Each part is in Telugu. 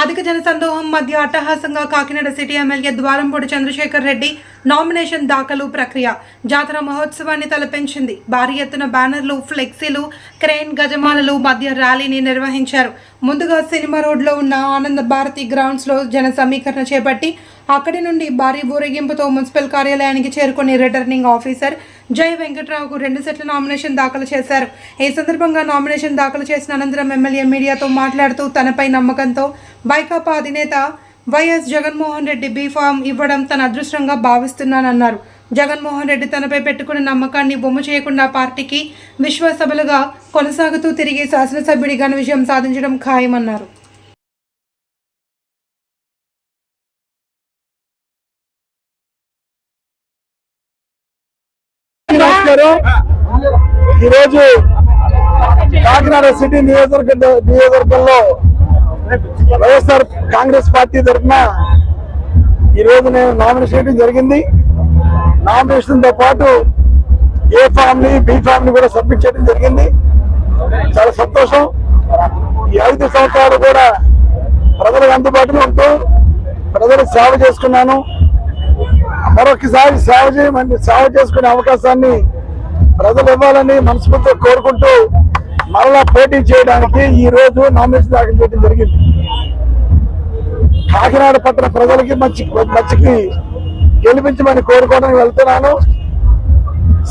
అధిక జనసందోహం మధ్య అట్టహాసంగా Kakinada city MLA Dwarampudi Chandrasekhar Reddy nomination దాఖలు ప్రక్రియ. జాతర మహోత్సవాన్ని తలపెంచింది. భారీ ఎత్తున బ్యానర్లు ఫ్లెక్సీలు క్రేన్ గజమాలలు మధ్య ర్యాలీని నిర్వహించారు. ముందుగా సినిమా రోడ్లో ఉన్న ఆనంద భారతి గ్రౌండ్స్లో జన సమీకరణ చేపట్టి అక్కడి నుండి భారీ ఊరేగింపుతో మున్సిపల్ కార్యాలయానికి చేరుకుని రిటర్నింగ్ ఆఫీసర్ జై వెంకట్రావుకు రెండు సెట్ల నామినేషన్ దాఖలు చేశారు. ఈ సందర్భంగా నామినేషన్ దాఖలు చేసిన అనంతరం ఎమ్మెల్యే మీడియాతో మాట్లాడుతూ తనపై నమ్మకంతో వైకాపా అధినేత వైఎస్ జగన్మోహన్ రెడ్డి బీఫామ్ ఇవ్వడం తన అదృష్టంగా భావిస్తున్నానన్నారు. జగన్మోహన్ రెడ్డి తనపై పెట్టుకున్న నమ్మకాన్ని బొమ్మ చేయకుండా పార్టీకి విశ్వాసబలుగా కొనసాగుతూ తిరిగి శాసనసభ్యుడి ఘన విజయం సాధించడం ఖాయమన్నారు. ఈరోజు కాకినాడ సిటీ నియోజకవర్గ నియోజకవర్గంలో వైఎస్ఆర్ కాంగ్రెస్ పార్టీ తరఫున ఈరోజు నేను నామినేషన్ చేయడం జరిగింది. నామినేషన్తో పాటు ఏ ఫామ్ని బి ఫామ్ని కూడా సబ్మిట్ చేయడం జరిగింది. చాలా సంతోషం. ఈ ఐదు సంవత్సరాలు కూడా ప్రజలకు అందుబాటులో ఉంటూ ప్రజలకు సేవ చేసుకున్నాను. మరొకసారి సేవ చేయమని సేవ చేసుకునే అవకాశాన్ని ప్రజలు ఇవ్వాలని మనస్ఫూర్తిగా కోరుకుంటూ మరలా పోటీ చేయడానికి ఈ రోజు నామినేషన్ దాఖలు చేయడం జరిగింది. కాకినాడ పట్టణ ప్రజలకి మంచి మంచికి గెలిపించమని కోరుకోవడానికి వెళ్తున్నాను.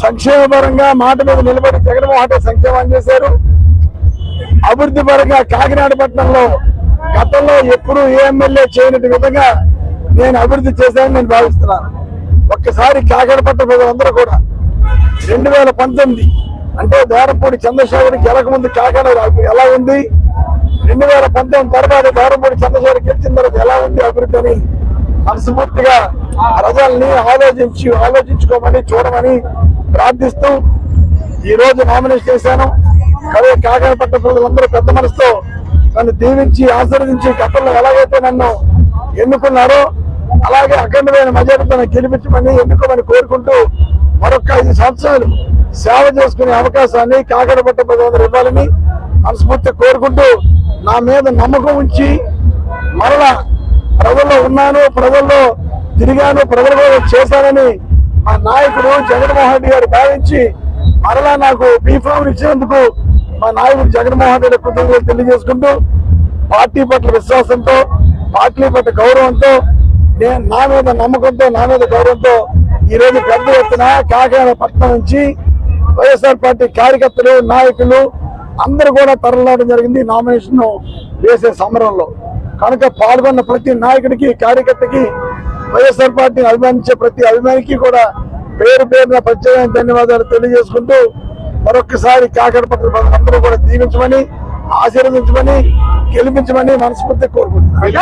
సంక్షేమ పరంగా మాట మీద నిలబడి జగన్మోహన్ రెడ్డి సంక్షేమం చేశారు. అభివృద్ధి పరంగా కాకినాడ పట్టణంలో గతంలో ఎప్పుడు ఏ ఎమ్మెల్యే చేయని విధంగా నేను అభివృద్ధి చేశానని నేను భావిస్తున్నాను. ఒక్కసారి కాకినాడ పట్టణ ప్రజలందరూ కూడా రెండు వేల పంతొమ్మిది అంటే దారపూడి చంద్రశేఖర్ గెలకముందు కాకినాడ ఎలా ఉంది? రెండు వేల పంతొమ్మిది తర్వాత దారుమూడి చంద్రశేఖర్ గెలిచిన తర్వాత ఎలా ఉంది అభివృద్ధి అని మనస్ఫూర్తిగా ప్రజల్ని ఆలోచించి ఆలోచించుకోమని చూడమని ప్రార్థిస్తూ ఈ రోజు నామినేషన్ చేశాను. కదే కాకినాడ ప్రజలందరూ పెద్ద మనసుతో నన్ను దీవించి ఆశీర్వదించి గతంలో ఎలాగైతే నన్ను ఎన్నుకున్నారో అలాగే అఖండమైన మెజారిటీతో గెలిపించమని ఎన్నుకోమని కోరుకుంటూ మరొక ఐదు సంవత్సరాలు సేవ చేసుకునే అవకాశాన్ని కాకినాడ ప్రజలందరూ ఇవ్వాలని మనస్ఫూర్తిగా కోరుకుంటూ నా మీద నమ్మకం ఉంచి మరలా ప్రజల్లో ఉన్నాను ప్రజల్లో తిరిగాను ప్రజల కోసం చేశానని మా నాయకుడు జగన్మోహన్ రెడ్డి గారు భావించి మరలా నాకు బీఫామ్ ఇచ్చినందుకు మా నాయకుడు జగన్మోహన్ రెడ్డి కృతజ్ఞతలు తెలియజేసుకుంటూ పార్టీ పట్ల విశ్వాసంతో పార్టీ పట్ల గౌరవంతో నేను నా మీద నమ్మకంతో నా మీద గౌరవంతో ఈ పెద్ద ఎత్తున కాకినాడ పట్టణం నుంచి వైఎస్ఆర్ పార్టీ కార్యకర్తలు నాయకులు అందరూ కూడా తరలిరావడం జరిగింది నామినేషన్ వేసే సమరంలో. కనుక పాల్గొన్న ప్రతి నాయకుడికి కార్యకర్తకి వైఎస్ఆర్ పార్టీని అభిమానించే ప్రతి అభిమానికి కూడా పేరు పేరున ప్రత్యేకమైన ధన్యవాదాలు తెలియజేసుకుంటూ మరొకసారి కాకడపట్ల అందరూ కూడా దీవించమని ఆశీర్వదించమని గెలిపించమని మనస్ఫూర్తి కోరుకుంటున్నాను.